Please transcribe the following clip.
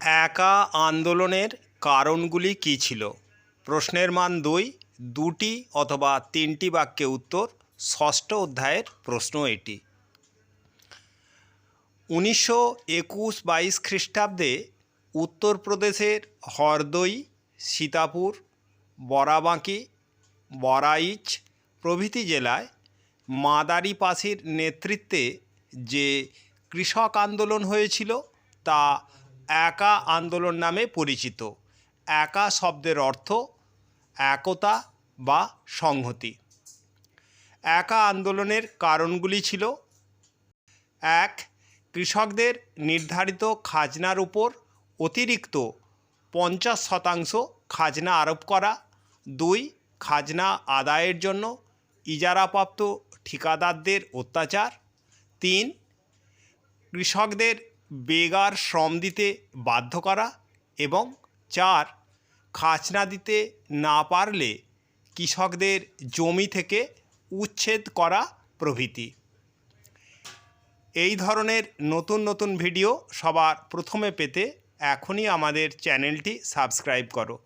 একা আন্দোলনের কারণগুলি কী ছিল? প্রশ্নের মান দুই, দুটি অথবা তিনটি বাক্যে উত্তর, ষষ্ঠ অধ্যায়ের প্রশ্ন এটি। উনিশশো একুশ বাইশ খ্রিস্টাব্দে উত্তরপ্রদেশের হরদই সীতাপুর, বরাবাঁকি, বরাইচ প্রভৃতি জেলায় মাদারি পাসির নেতৃত্বে যে কৃষক আন্দোলন হয়েছিল তা একা আন্দোলন নামে পরিচিত। একা শব্দের অর্থ একতা বা সংহতি। একা আন্দোলনের কারণগুলি ছিল, এক, কৃষকদের নির্ধারিত খাজনার উপর অতিরিক্ত পঞ্চাশ শতাংশ খাজনা আরোপ করা। দুই, খাজনা আদায়ের জন্য ইজারাপ্রাপ্ত ঠিকাদারদের অত্যাচার। তিন, কৃষকদের বেগার শ্রম দিতে বাধ্য করা এবং চার, খাজনা দিতে না পারলে কৃষকদের জমি থেকে উচ্ছেদ করা প্রভৃতি। এই ধরনের নতুন নতুন ভিডিও সবার প্রথমে পেতে এখনই আমাদের চ্যানেলটি সাবস্ক্রাইব করো।